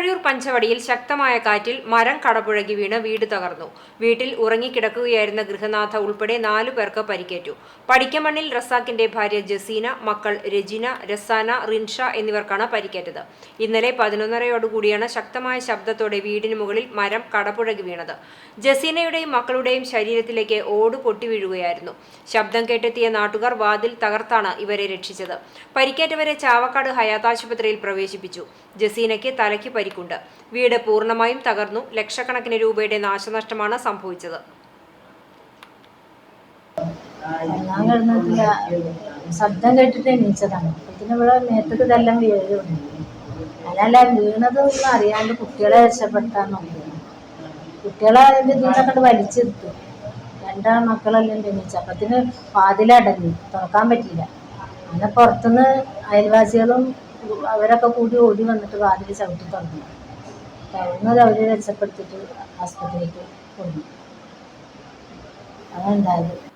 തലക്കഴിയൂർ പഞ്ചവടിയിൽ ശക്തമായ കാറ്റിൽ മരം കടപുഴകി വീണ് വീട് തകർന്നു. വീട്ടിൽ ഉറങ്ങിക്കിടക്കുകയായിരുന്ന ഗൃഹനാഥ ഉൾപ്പെടെ നാലു പേർക്ക് പരിക്കേറ്റു. പടിക്കമണ്ണിൽ റസാക്കിന്റെ ഭാര്യ ജസീന മക്കൾ രജിന രസാന റിൻഷ എന്നിവർക്കാണ് പരിക്കേറ്റത്. ഇന്നലെ പതിനൊന്നരയോടുകൂടിയാണ് ശക്തമായ ശബ്ദത്തോടെ വീടിന് മുകളിൽ മരം കടപുഴകി വീണത്. ജസീനയുടെയും മക്കളുടെയും ശരീരത്തിലേക്ക് ഓട് പൊട്ടി വീഴുകയായിരുന്നു. ശബ്ദം കേട്ടെത്തിയ നാട്ടുകാർ വാതിൽ തകർത്താണ് ഇവരെ രക്ഷിച്ചത്. പരിക്കേറ്റവരെ ചാവക്കാട് ഹയാത്ത് ആശുപത്രിയിൽ പ്രവേശിപ്പിച്ചു. ജസീനയ്ക്ക് തലയ്ക്ക് പരിക്കുണ്ട് വീട് പൂർണമായും തകർന്നു. ലക്ഷക്കണക്കിന് രൂപയുടെ നാശനഷ്ടമാണ് സംഭവിച്ചത്. ശബ്ദം കേട്ടിട്ട് എണീച്ചതാണ്. ഇതിന് ഇവിടെ മേത്തക്ക് ഇതെല്ലാം വീഴുന്നു അതല്ല വീണതൊന്നും അറിയാണ്ട് കുട്ടികളെ രക്ഷപ്പെടുത്താൻ നോക്കുന്നു കുട്ടികളെ അതിന്റെ ഇതിനൊക്കെ വലിച്ചെടുത്തു. രണ്ടാ മക്കളെല്ലാം എണീച്ചു അപ്പത്തിന് വാതിലടങ്ങി തുറക്കാൻ പറ്റിയില്ല. അങ്ങനെ പുറത്തുനിന്ന് അയൽവാസികളും അവരൊക്കെ കൂടി ഓടി വന്നിട്ട് വാതിൽ ചവിട്ടി തുറന്നു. തുറന്നത് അവരെ രക്ഷപ്പെടുത്തിയിട്ട് ആസ്പത്രിയിലേക്ക് കൊണ്ടു. അതുണ്ടായത്